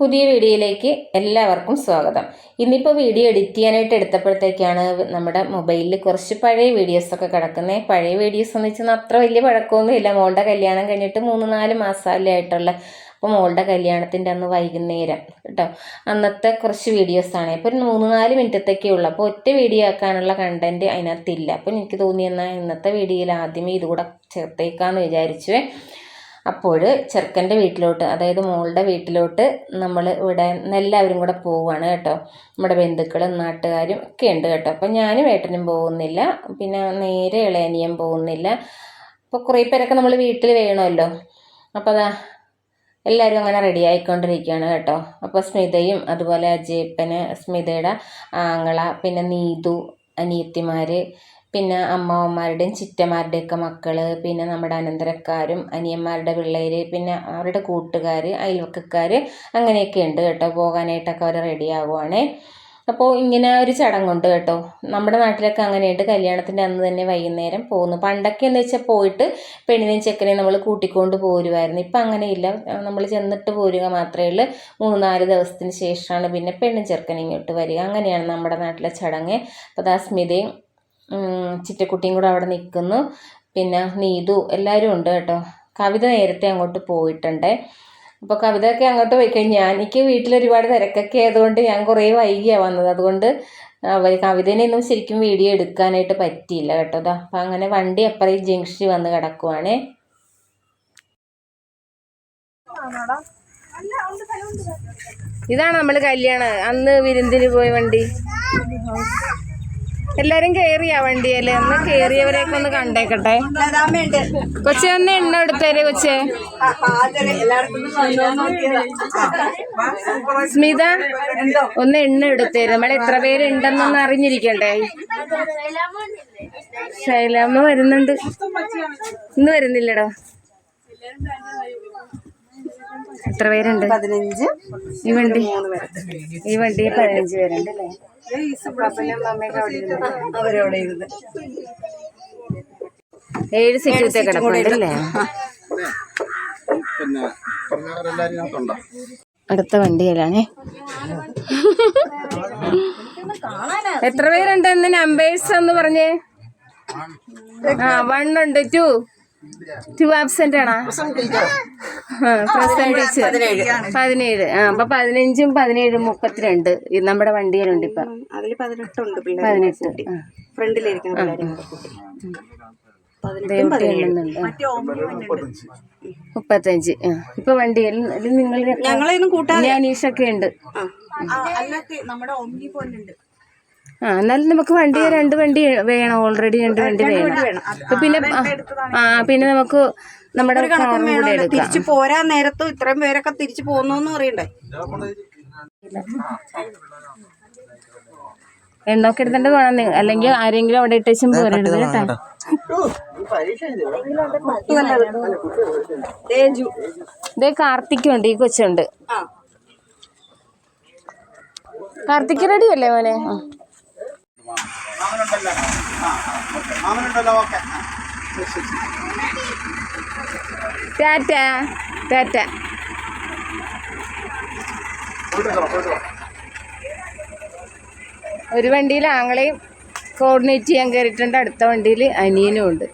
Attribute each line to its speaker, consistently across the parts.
Speaker 1: പുതിയ വീഡിയോയിലേക്ക് എല്ലാവർക്കും സ്വാഗതം. ഇന്നിപ്പോൾ വീഡിയോ എഡിറ്റ് ചെയ്യാനായിട്ട് എടുത്തപ്പോഴത്തേക്കാണ് നമ്മുടെ മൊബൈലിൽ കുറച്ച് പഴയ വീഡിയോസൊക്കെ കിടക്കുന്നത് പഴയ വീഡിയോസ് എന്ന് വെച്ചാൽ അത്ര വലിയ പഴക്കമൊന്നുമില്ല മോളുടെ കല്യാണം കഴിഞ്ഞിട്ട് മൂന്ന് നാല് മാസമല്ലേ ആയിട്ടുള്ള. അപ്പോൾ മോളുടെ കല്യാണത്തിന്റെ അന്ന് വൈകുന്നേരം കേട്ടോ. അന്നത്തെ കുറച്ച് വീഡിയോസാണ് അപ്പോൾ ഒരു മൂന്ന് നാല് മിനിറ്റത്തേക്കേ ഉള്ളൂ. അപ്പോൾ ഒറ്റ വീഡിയോ ആക്കാനുള്ള കണ്ടന്റ് അതിനകത്തില്ല അപ്പോൾ എനിക്ക് തോന്നിയെന്നാൽ ഇന്നത്തെ വീഡിയോയിൽ ആദ്യമേ ഇതുകൂടെ ചേർത്തേക്കാമെന്ന് വിചാരിച്ചുവേ. അപ്പോൾ ചെറുക്കന്റെ വീട്ടിലോട്ട് അതായത് മോളുടെ വീട്ടിലോട്ട് നമ്മൾ ഇവിടെ എല്ലാവരും കൂടെ പോവുകയാണ് കേട്ടോ. നമ്മുടെ ബന്ധുക്കളും നാട്ടുകാരും ഒക്കെ ഉണ്ട് കേട്ടോ. അപ്പം ഞാനും ഏട്ടനും പോകുന്നില്ല പിന്നെ നേരെ ഇളയനിയും പോകുന്നില്ല. അപ്പോൾ കുറേ പേരൊക്കെ നമ്മൾ വീട്ടിൽ വേണമല്ലോ. അപ്പോൾ അതാ എല്ലാവരും അങ്ങനെ റെഡി ആയിക്കൊണ്ടിരിക്കുകയാണ് കേട്ടോ. അപ്പോൾ സ്മിതയും അതുപോലെ അജയപ്പന് സ്മിതയുടെ ആങ്ങള പിന്നെ നീതു അനിയത്തിമാർ പിന്നെ അമ്മാവന്മാരുടെയും ചിറ്റമാരുടെയൊക്കെ മക്കൾ പിന്നെ നമ്മുടെ അനന്തരക്കാരും അനിയന്മാരുടെ പിള്ളേർ പിന്നെ അവരുടെ കൂട്ടുകാർ അയൽവക്കക്കാർ അങ്ങനെയൊക്കെ ഉണ്ട് കേട്ടോ. പോകാനായിട്ടൊക്കെ അവർ റെഡി ആകുവാണേ അപ്പോൾ ഇങ്ങനെ ഒരു ചടങ്ങുണ്ട് കേട്ടോ. നമ്മുടെ നാട്ടിലൊക്കെ അങ്ങനെയുണ്ട്. കല്യാണത്തിന്റെ അന്ന് തന്നെ വൈകുന്നേരം പോകുന്നു പണ്ടൊക്കെ എന്ന് വെച്ചാൽ പോയിട്ട് പെണ്ണിനെയും ചെക്കനെയും നമ്മൾ കൂട്ടിക്കൊണ്ട് പോരുമായിരുന്നു ഇപ്പം അങ്ങനെയില്ല. നമ്മൾ ചെന്നിട്ട് പോരുക മാത്രമേ ഉള്ളൂ. മൂന്ന് നാല് ദിവസത്തിന് ശേഷമാണ് പിന്നെ പെണ്ണും ചെറുക്കനും ഇങ്ങോട്ട് വരിക. അങ്ങനെയാണ് നമ്മുടെ നാട്ടിലെ ചടങ്ങ്. അപ്പോൾ ദാ സ്മിതയും ചിറ്റക്കുട്ടിയും കൂടെ അവിടെ നിൽക്കുന്നു പിന്നെ നീതു എല്ലാവരും ഉണ്ട് കേട്ടോ. കവിത നേരത്തെ അങ്ങോട്ട് പോയിട്ടുണ്ട്. അപ്പോൾ കവിതയൊക്കെ അങ്ങോട്ട് പോയി കഴിഞ്ഞാൽ എനിക്ക് വീട്ടിൽ ഒരുപാട് തിരക്കൊക്കെ ആയതുകൊണ്ട് ഞാൻ കുറേ വൈകിയാണ് വന്നത്. അതുകൊണ്ട് അവർ കവിതേനെയൊന്നും ശരിക്കും വീഡിയോ എടുക്കാനായിട്ട് പറ്റിയില്ല കേട്ടോ. അതാ അപ്പം അങ്ങനെ വണ്ടി അപ്പുറം ജംഗ്ഷനിൽ വന്ന് കിടക്കുവാണേ. ഇതാണ് നമ്മൾ കല്യാണം? അന്ന് വിരുന്നിന് പോയ വണ്ടി? എല്ലാരും കേറിയാ വണ്ടിയല്ലേ ഒന്ന് കേറിയവരെയൊക്കെ ഒന്ന് കണ്ടേക്കട്ടെ. കൊച്ചി ഒന്ന് എണ്ണ എടുത്തേരെ കൊച്ചെ. സ്മിത ഒന്ന് എണ്ണ എടുത്തേര് നമ്മൾ എത്ര പേരുണ്ടെന്നൊന്ന് അറിഞ്ഞിരിക്കണ്ടേ. ശൈലാമ്മ വരുന്നുണ്ട്. ഇന്ന് വരുന്നില്ലടോ. എത്ര പേരുണ്ട്?
Speaker 2: പതിനഞ്ച്.
Speaker 1: ഈ വണ്ടി? ഈ വണ്ടി പതിനഞ്ച് പേരുണ്ട് അല്ലേ?
Speaker 2: അവരവിടെ ഇരുന്ന്.
Speaker 1: ഏഴ് സീറ്റ് കിടപ്പുണ്ടല്ലേ
Speaker 3: പിന്നെ പറഞ്ഞവരെല്ലാരും ഇതിനകത്തുണ്ടോ
Speaker 1: അടുത്ത വണ്ടിയിലാണേ. എത്ര പേരുണ്ട് എന്ന് നമ്പേഴ്സ് എന്ന് പറഞ്ഞേ? ആ വൺ ഉണ്ട് ടു ടു ആബ്സെന്റ് ആണോ? പ്രസന്റ് ടീച്ചർ പതിനേഴ്. ആ അപ്പൊ പതിനഞ്ചും പതിനേഴും മുപ്പത്തിരണ്ട്. നമ്മുടെ വണ്ടിയിലുണ്ട് ഇപ്പൊ.
Speaker 2: പതിനെട്ടുണ്ട്
Speaker 1: പതിനെട്ട്.
Speaker 2: ഫ്രണ്ടിലിരിക്കുന്ന
Speaker 1: മുപ്പത്തഞ്ച്. ഇപ്പൊ വണ്ടിയിൽ നിങ്ങൾ
Speaker 2: ഞാൻ ഈശൊക്കെ
Speaker 1: അനീഷൊക്കെ ഉണ്ട്.
Speaker 2: നമ്മുടെ
Speaker 1: ആ എന്നാലും നമുക്ക് വണ്ടി രണ്ട് വണ്ടി വേണം. ഓൾറെഡി രണ്ട് വണ്ടി വേണം. അപ്പൊ പിന്നെ ആ പിന്നെ നമുക്ക് നമ്മുടെ
Speaker 2: തിരിച്ചു പോരാൻ നേരത്തും ഇത്രയും പേരൊക്കെ തിരിച്ചു പോകുന്നു അറിയണ്ടേ
Speaker 1: എണ്ണൊക്കെ എടുത്തിട്ട് വേണം അല്ലെങ്കിൽ ആരെങ്കിലും അവിടെ ഇട്ടും പോരരുത് കേട്ടോ. ഇതേ കാർത്തിക്കുണ്ട് ഈ കൊച്ചുണ്ട്.
Speaker 2: ആ.
Speaker 1: കാർത്തിക് റെഡി അല്ലേ മോനെ.
Speaker 3: മാമനുണ്ടല്ലോ. ആ ഓക്കെ. മാമനുണ്ടല്ലോ ഓക്കെ.
Speaker 1: Tata tata. ഒരു വണ്ടിയിൽ ആങ്ങളെയും കോർഡിനേറ്റ് ചെയ്യാൻ കയറിയിട്ടുണ്ട് അടുത്ത വണ്ടിയിൽ അനിയനും ഉണ്ട്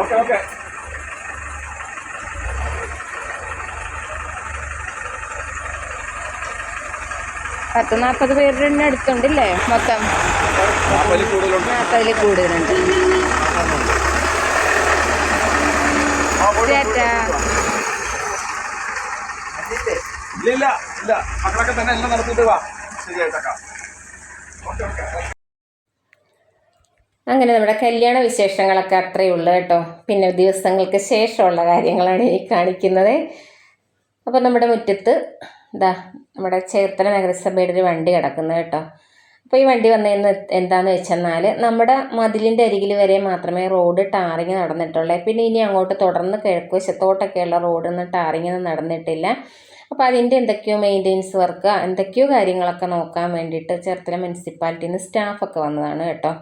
Speaker 3: ഓക്കെ ഓക്കെ
Speaker 1: പത്ത് നാൽപ്പത് പേരുടെ അടുത്തുണ്ടല്ലേ മൊത്തം?
Speaker 3: നാൽപ്പതിൽ കൂടുതലുണ്ട്. ഇല്ല ഇല്ല ഇല്ല. മക്കളൊക്കെ തന്നെ എല്ലാം നടത്തിയിട്ട് വാ. ശരിയായിട്ടേക്കാം ഓക്കെ ഓക്കെ.
Speaker 1: അങ്ങനെ നമ്മുടെ കല്യാണ വിശേഷങ്ങളൊക്കെ അത്രയേ ഉള്ളൂ കേട്ടോ. പിന്നെ ദിവസങ്ങൾക്ക് ശേഷമുള്ള കാര്യങ്ങളാണ് ഈ കാണിക്കുന്നത്. അപ്പോൾ നമ്മുടെ മുറ്റത്ത് ഇതാ നമ്മുടെ ചേർത്തല നഗരസഭയുടെ ഒരു വണ്ടി കിടക്കുന്നത് കേട്ടോ. അപ്പോൾ ഈ വണ്ടി വന്നതെന്ന് എന്താണെന്ന് വെച്ചെന്നാൽ നമ്മുടെ മതിലിന്റെ അരികിൽ വരെ മാത്രമേ റോഡ് ടാറിങ് നടന്നിട്ടുള്ളൂ. പിന്നെ ഇനി അങ്ങോട്ട് തുടർന്ന് കിഴക്ക് വശത്തോട്ടൊക്കെയുള്ള റോഡൊന്നും ടാറിങ് നടന്നിട്ടില്ല. അപ്പോൾ അതിന്റെ എന്തൊക്കെയോ മെയിന്റെനൻസ് വർക്ക് എന്തൊക്കെയോ കാര്യങ്ങളൊക്കെ നോക്കാൻ വേണ്ടിയിട്ട് ചേർത്തല മുനിസിപ്പാലിറ്റിയിൽ നിന്ന് സ്റ്റാഫൊക്കെ വന്നതാണ് കേട്ടോ.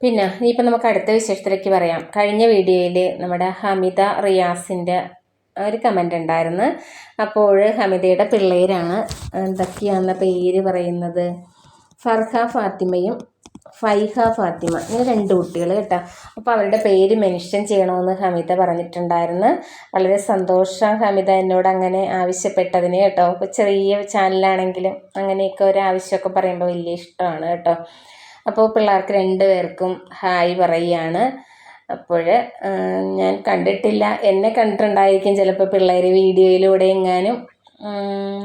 Speaker 1: പിന്നെ ഇനിയിപ്പോൾ നമുക്ക് അടുത്ത വിശേഷത്തിലേക്ക് പറയാം. കഴിഞ്ഞ വീഡിയോയിൽ നമ്മുടെ ഹമിത റിയാസിന്റെ ഒരു കമന്റ് ഉണ്ടായിരുന്നു. അപ്പോൾ ഹമിതയുടെ പിള്ളേരാണ് എന്തൊക്കെയാണെന്ന പേര് പറയുന്നത്? ഫർഹ ഫാത്തിമയും ഫൈഹ ഫാത്തിമ ഇങ്ങനെ രണ്ട് കുട്ടികൾ കേട്ടോ. അപ്പോൾ അവരുടെ പേര് മെൻഷൻ ചെയ്യണമെന്ന് ഹമിത പറഞ്ഞിട്ടുണ്ടായിരുന്നു. വളരെ സന്തോഷം ഹമിത എന്നോട് അങ്ങനെ ആവശ്യപ്പെട്ടതിന് കേട്ടോ. അപ്പോൾ ചെറിയ ചാനലാണെങ്കിലും അങ്ങനെയൊക്കെ ഒരു ആവശ്യമൊക്കെ പറയുമ്പോൾ വലിയ ഇഷ്ടമാണ് കേട്ടോ. അപ്പോൾ പിള്ളേർക്ക് രണ്ട് പേർക്കും ഹായ് പറയുകയാണ്. അപ്പോൾ ഞാൻ കണ്ടിട്ടില്ല. എന്നെ കണ്ടിട്ടുണ്ടായിരിക്കും ചിലപ്പോൾ പിള്ളേർ വീഡിയോയിലൂടെ എങ്ങാനും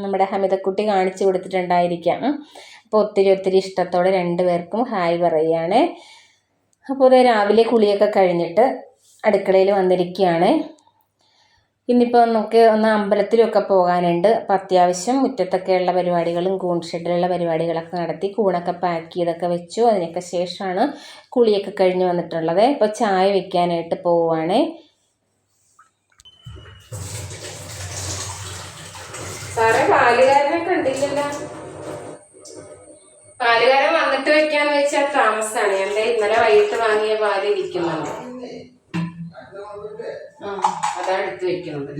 Speaker 1: നമ്മുടെ ഹമിതക്കുട്ടി കാണിച്ചു കൊടുത്തിട്ടുണ്ടായിരിക്കാം. അപ്പോൾ ഒത്തിരി ഒത്തിരി ഇഷ്ടത്തോടെ രണ്ടുപേർക്കും ഹായ് പറയുകയാണ്. അപ്പോൾ രാവിലെ കുളിയൊക്കെ കഴിഞ്ഞിട്ട് അടുക്കളയിൽ വന്നിരിക്കുകയാണ്. ഇന്നിപ്പോൾ നമുക്ക് ഒന്ന് അമ്പലത്തിലൊക്കെ പോകാനുണ്ട്. അപ്പോൾ അത്യാവശ്യം മുറ്റത്തൊക്കെയുള്ള പരിപാടികളും കൂൺ ഷെഡിലുള്ള പരിപാടികളൊക്കെ നടത്തി കൂണൊക്കെ പാക്ക് ചെയ്തൊക്കെ വെച്ചു. അതിനൊക്കെ ശേഷമാണ് കുളിയൊക്കെ കഴിഞ്ഞ് വന്നിട്ടുള്ളത്. ഇപ്പോൾ ചായ വെക്കാനായിട്ട് പോവുകയാണ് സാറേ പാലുകാരനെ പാലുകാരൻ വന്നിട്ട് വെക്കാന്ന് വെച്ചാൽ താമസമാണ് എന്റെ ഇന്നലെ വൈകിട്ട് വാങ്ങിയ പാൽ ഇരിക്കുന്നുണ്ട്. അതാണ് എടുത്ത് വെക്കുന്നത്.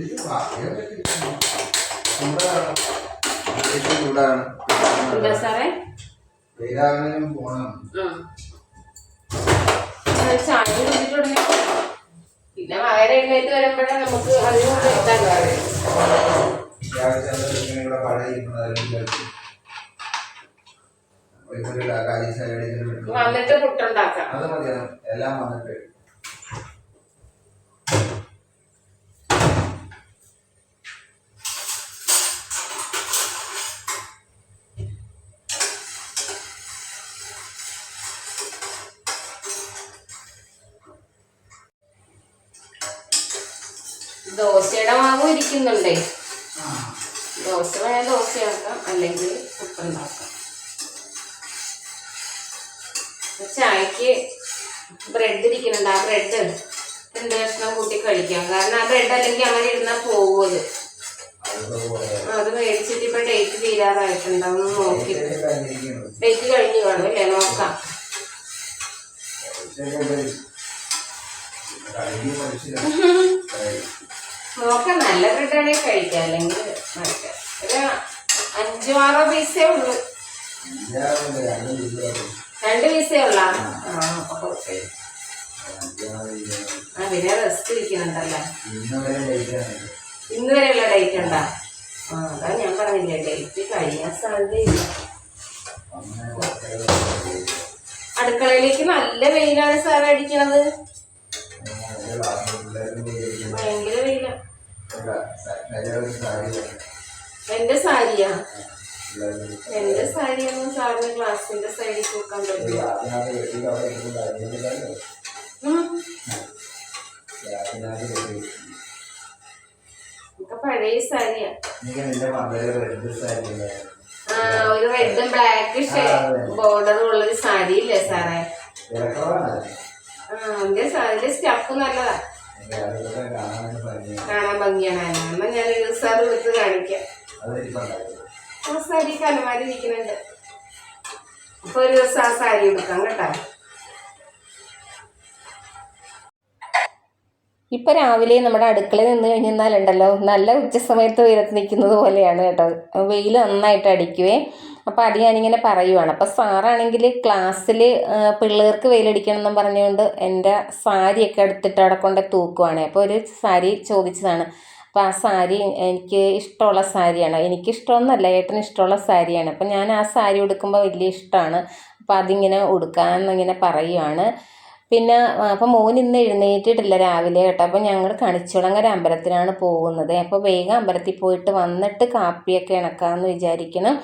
Speaker 1: എന്താ സാറേ? ചായ കുടിച്ചിട്ടുടനെ പിന്നെ വയറ് എഴുന്നേറ്റ് വരുമ്പോഴേ നമുക്ക് അതിന് വന്നിട്ട് പുട്ടുണ്ടാക്കാം.
Speaker 4: അത് മതി എല്ലാം വന്നിട്ട്.
Speaker 1: ദോശയുടെ മാവും ഇരിക്കുന്നുണ്ടേ ദോശ വേണേൽ ദോശയാക്കാം അല്ലെങ്കിൽ പുട്ടുണ്ടാക്കാം ചായക്ക് ബ്രെഡ് ഇരിക്കുന്നുണ്ട്. ആ ബ്രെഡ് രണ്ട് കഷ്ണം കൂട്ടി കഴിക്കാം. കാരണം ആ ബ്രെഡ് അല്ലെങ്കിൽ അങ്ങനെ ഇരുന്നാൽ പോവുമത് അത്. മേടിച്ചിട്ട് ഇപ്പൊ ഡേറ്റ് തീരാറായിട്ടുണ്ടാവും. നോക്കി. ഡേറ്റ് കഴിഞ്ഞു കാണും അല്ലേ? നോക്കാം.
Speaker 4: മനുഷ്യരാ.
Speaker 1: നോക്കാം നല്ല ബ്രെഡ് ആണെങ്കിൽ കഴിക്കാം അല്ലെങ്കിൽ ഒരു അഞ്ചോ ആറോ പീസേ ഉള്ളൂ.
Speaker 4: രണ്ടും
Speaker 1: പീസേ ഉള്ള. പിന്നെ റെസ്റ്റ് ഇരിക്കുന്നുണ്ടല്ലേ?
Speaker 4: ഇന്ന്
Speaker 1: വരെയുള്ള ഡേറ്റ് ഉണ്ടാ? ആ അതാ ഞാൻ പറഞ്ഞില്ലേ ഡേറ്റ് കഴിയാൻ സാധ്യതയില്ല അടുക്കളയിലേക്ക് നല്ല വെയിലാണ് സാറേ അടിക്കണത്. ഭയങ്കര വെയില. എന്റെ സാരിയാ? എന്റെ സാരിയൊന്നും സാറിന് ക്ലാസിന്റെ സൈഡിൽ തൂക്കാൻ പറ്റില്ല പഴയ സാരിയാ. ഒരു റെഡും ബ്ലാക്ക് ബോർഡറും ഉള്ളൊരു സാരി ഇല്ലേ സാറേ? എന്റെ സ്റ്റഫ് നല്ലതാ.
Speaker 4: കാണാൻ ഭംഗിയാണ്.
Speaker 1: എന്നാ ഞാൻ സാർ എടുത്ത് കാണിക്കാം. സാരി കലമാരി ഇരിക്കുന്നുണ്ട്. അപ്പൊ ഒരു ദിവസം ആ സാരി എടുക്കാം കേട്ടോ. ഇപ്പൊ രാവിലെ നമ്മുടെ അടുക്കളയിൽ നിന്ന് കഴിഞ്ഞാലുണ്ടല്ലോ നല്ല ഉച്ചസമയത്ത് വെയിലത്ത് നിൽക്കുന്നത് പോലെയാണ് കേട്ടോ. വെയിൽ നന്നായിട്ട് അടിക്കുവേ. അപ്പോൾ അത് ഞാനിങ്ങനെ പറയുവാണ്. അപ്പോൾ സാറാണെങ്കിൽ ക്ലാസ്സിൽ പിള്ളേർക്ക് വെയിലടിക്കണം എന്നും പറഞ്ഞുകൊണ്ട് എന്റെ സാരിയൊക്കെ എടുത്തിട്ട് അവിടെ കൊണ്ട് തൂക്കുവാണ്. അപ്പോൾ ഒരു സാരി ചോദിച്ചതാണ്. അപ്പോൾ ആ സാരി എനിക്ക് ഇഷ്ടമുള്ള സാരിയാണ്? എനിക്ക് ഇഷ്ടമൊന്നുമല്ല ഏട്ടന് ഇഷ്ടമുള്ള സാരിയാണ്. അപ്പം ഞാൻ ആ സാരി ഉടുക്കുമ്പോൾ വലിയ ഇഷ്ടമാണ്. അപ്പോൾ അതിങ്ങനെ ഉടുക്കാമെന്നിങ്ങനെ പറയുവാണ്. പിന്നെ അപ്പം മോൻ ഇന്ന് എഴുന്നേറ്റിട്ടില്ല രാവിലെ കേട്ടോ. അപ്പം ഞങ്ങൾ കണിച്ചുളങ്ങര അമ്പലത്തിലാണ് പോകുന്നത്. അപ്പോൾ വേഗം അമ്പലത്തിൽ പോയിട്ട് വന്നിട്ട് കാപ്പിയൊക്കെ ഇണക്കാമെന്ന് വിചാരിക്കണം.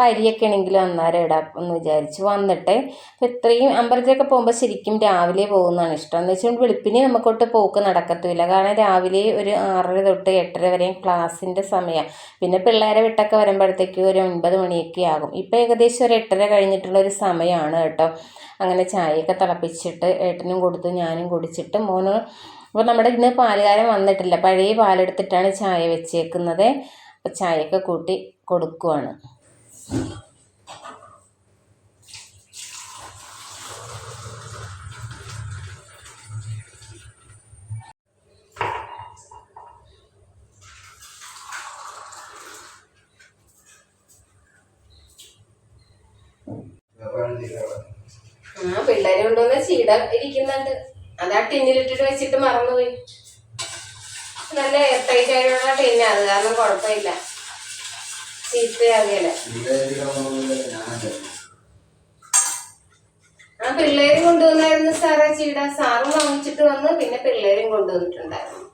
Speaker 1: പരിയൊക്കെ ആണെങ്കിലും അന്നേരം ഇടാം എന്ന് വിചാരിച്ചു വന്നിട്ട്. അപ്പം ഇത്രയും അമ്പലത്തിലൊക്കെ പോകുമ്പോൾ ശരിക്കും രാവിലെ പോകുന്നതാണ് ഇഷ്ടം. എന്ന് വെച്ചാൽ വെളുപ്പിനെ നമുക്കൊട്ട് പോക്ക് നടക്കത്തില്ല കാരണം രാവിലെ ഒരു ആറര തൊട്ട് എട്ടര വരെയും ക്ലാസ്സിന്റെ സമയമാണ് പിന്നെ പിള്ളേരെ വിട്ടൊക്കെ വരുമ്പോഴത്തേക്കും ഒരു ഒൻപത് മണിയൊക്കെ ആകും. ഇപ്പോൾ ഏകദേശം ഒരു എട്ടര കഴിഞ്ഞിട്ടുള്ള ഒരു സമയമാണ് കേട്ടോ. അങ്ങനെ ചായയൊക്കെ തിളപ്പിച്ചിട്ട് ഏട്ടനും കൊടുത്തു ഞാനും കുടിച്ചിട്ട് മോന് അപ്പോൾ നമ്മുടെ ഇന്ന് പാലുകാരൻ വന്നിട്ടില്ല. പഴയ പാലെടുത്തിട്ടാണ് ചായ വെച്ചേക്കുന്നത്. അപ്പോൾ ചായയൊക്കെ കൂട്ടി കൊടുക്കുവാണ് ആ പിള്ളേരെ ചീട ഇരിക്കുന്നുണ്ട്. അതാ ടിന്നിലിട്ടിട്ട് വെച്ചിട്ട് മറന്നുപോയി. നല്ല എയർ ടൈറ്റ് ആയിട്ടുള്ള ടിന്ന അത് കാരണം കുഴപ്പമില്ല. ആ പിള്ളേരും കൊണ്ടുവന്നായിരുന്നു സാറേ ചീട. സാറും വാങ്ങിച്ചിട്ട് വന്ന് പിന്നെ പിള്ളേരും കൊണ്ടുവന്നിട്ടുണ്ടായിരുന്നു.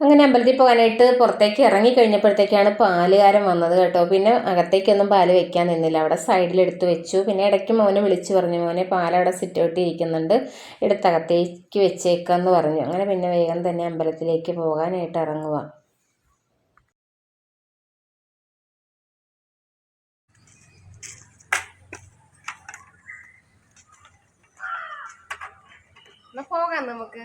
Speaker 1: അങ്ങനെ അമ്പലത്തിൽ പോകാനായിട്ട് പുറത്തേക്ക് ഇറങ്ങി കഴിഞ്ഞപ്പോഴത്തേക്കാണ് പാലുകാരൻ വന്നത് കേട്ടോ. പിന്നെ അകത്തേക്കൊന്നും പാൽ വെക്കാൻ നിന്നില്ല. അവിടെ സൈഡിൽ എടുത്ത് വെച്ചു. പിന്നെ ഇടയ്ക്ക് മോനെ വിളിച്ചു പറഞ്ഞു. മോനെ പാലവിടെ സിറ്റ് ഔട്ട് ഇരിക്കുന്നുണ്ട് എടുത്ത് അകത്തേക്ക് വെച്ചേക്കാന്ന് പറഞ്ഞു. അങ്ങനെ പിന്നെ വേഗം തന്നെ അമ്പലത്തിലേക്ക് പോകാനായിട്ട് ഇറങ്ങുക പോകാം നമുക്ക്.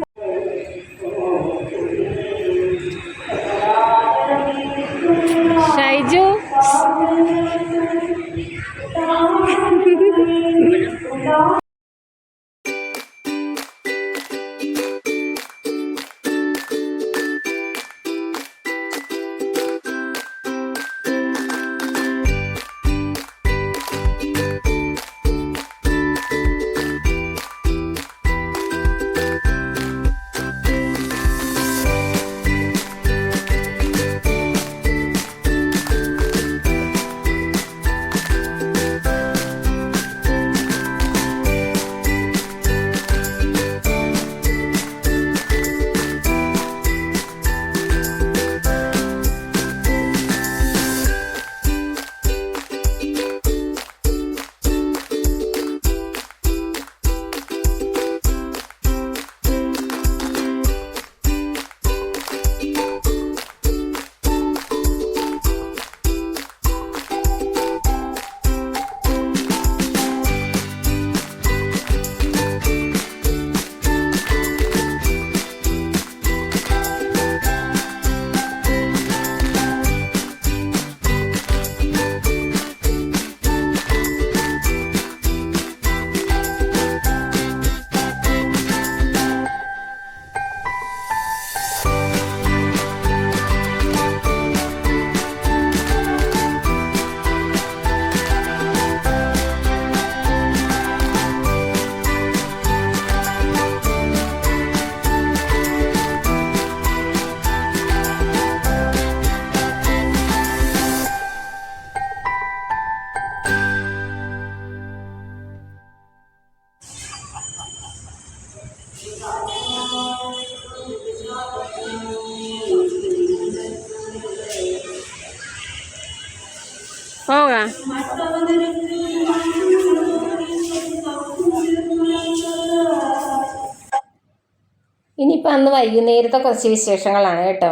Speaker 1: ഇനിയിപ്പോൾ അന്ന് വൈകുന്നേരത്തെ കുറച്ച് വിശേഷങ്ങളാണ് കേട്ടോ.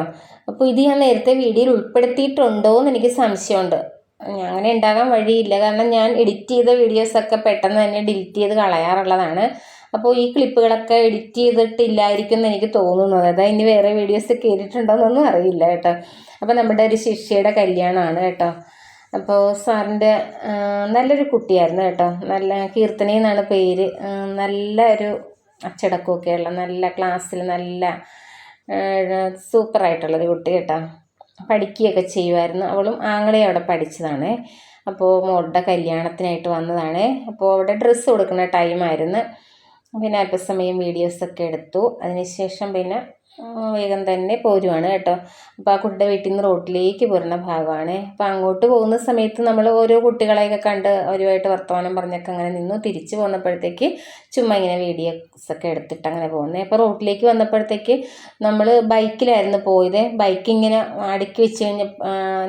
Speaker 1: അപ്പോൾ ഇത് ഞാൻ നേരത്തെ വീഡിയോയിൽ ഉൾപ്പെടുത്തിയിട്ടുണ്ടോ എന്ന് എനിക്ക് സംശയമുണ്ട്. അങ്ങനെ ഉണ്ടാകാൻ വഴിയില്ല. കാരണം ഞാൻ എഡിറ്റ് ചെയ്ത വീഡിയോസൊക്കെ പെട്ടെന്ന് തന്നെ ഡിലീറ്റ് ചെയ്ത് കളയാറുള്ളതാണ്. അപ്പോൾ ഈ ക്ലിപ്പുകളൊക്കെ എഡിറ്റ് ചെയ്തിട്ടില്ലായിരിക്കും എന്ന് എനിക്ക് തോന്നുന്നത്. അതായത് ഇനി വേറെ വീഡിയോസ് കയറിയിട്ടുണ്ടോയെന്നൊന്നും അറിയില്ല കേട്ടോ. അപ്പോൾ നമ്മുടെ ഒരു ശിഷ്യയുടെ കല്യാണമാണ് കേട്ടോ. അപ്പോൾ സാറിന്റെ നല്ലൊരു കുട്ടിയായിരുന്നു കേട്ടോ. നല്ല കീർത്തനി എന്നാണ് പേര് നല്ല ഒരു അച്ചടക്കമൊക്കെയുള്ള നല്ല ക്ലാസ്സിൽ നല്ല സൂപ്പറായിട്ടുള്ളൊരു കുട്ടി കേട്ടോ. പഠിക്കുകയൊക്കെ ചെയ്യുമായിരുന്നു. അവളും ആങ്ങളെ അവിടെ പഠിച്ചതാണ്. അപ്പോൾ മോളുടെ കല്യാണത്തിനായിട്ട് വന്നതാണ്. അപ്പോൾ അവിടെ ഡ്രസ്സ് കൊടുക്കുന്ന ടൈമായിരുന്നു. പിന്നെ അല്പസമയം വീഡിയോസൊക്കെ എടുത്തു. അതിനുശേഷം പിന്നെ വേഗം തന്നെ പോരുവാണ് കേട്ടോ. അപ്പോൾ ആ കുട്ടിയുടെ വീട്ടിൽ നിന്ന് റോട്ടിലേക്ക് പോരുന്ന ഭാഗമാണ്. അപ്പോൾ അങ്ങോട്ട് പോകുന്ന സമയത്ത് നമ്മൾ ഓരോ കുട്ടികളെയൊക്കെ കണ്ട് അവരുമായിട്ട് വർത്തമാനം പറഞ്ഞൊക്കെ അങ്ങനെ നിന്നു. തിരിച്ചു പോന്നപ്പോഴത്തേക്ക് ചുമ്മാ ഇങ്ങനെ വീഡിയോസ് ഒക്കെ എടുത്തിട്ട് അങ്ങനെ പോകുന്നത് അപ്പോൾ റോട്ടിലേക്ക് വന്നപ്പോഴത്തേക്ക് നമ്മൾ ബൈക്കിലായിരുന്നു പോയത്. ബൈക്ക് ഇങ്ങനെ അടുക്കി വെച്ച് കഴിഞ്ഞ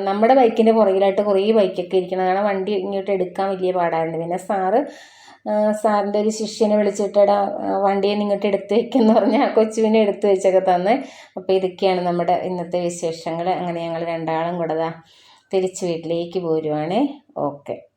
Speaker 1: നമ്മുടെ ബൈക്കിന്റെ പുറകിലായിട്ട് കുറേ ബൈക്കൊക്കെ ഇരിക്കണം കാരണം വണ്ടി ഇങ്ങോട്ട് എടുക്കാൻ വലിയ പാടായിരുന്നു. പിന്നെ സാറ് സാറിന്റെ ഒരു ശിഷ്യനെ വിളിച്ചിട്ടടാ വണ്ടിയെ നിങ്ങൾക്ക് എടുത്ത് വെക്കെന്ന് പറഞ്ഞാൽ ആ കൊച്ചുവിനെ എടുത്ത് വെച്ചൊക്കെ തന്ന്. അപ്പോൾ ഇതൊക്കെയാണ് നമ്മുടെ ഇന്നത്തെ വിശേഷങ്ങൾ അങ്ങനെ ഞങ്ങൾ രണ്ടാളും കൂടെ തിരിച്ച് വീട്ടിലേക്ക് പോരുവാണേ. ഓക്കെ.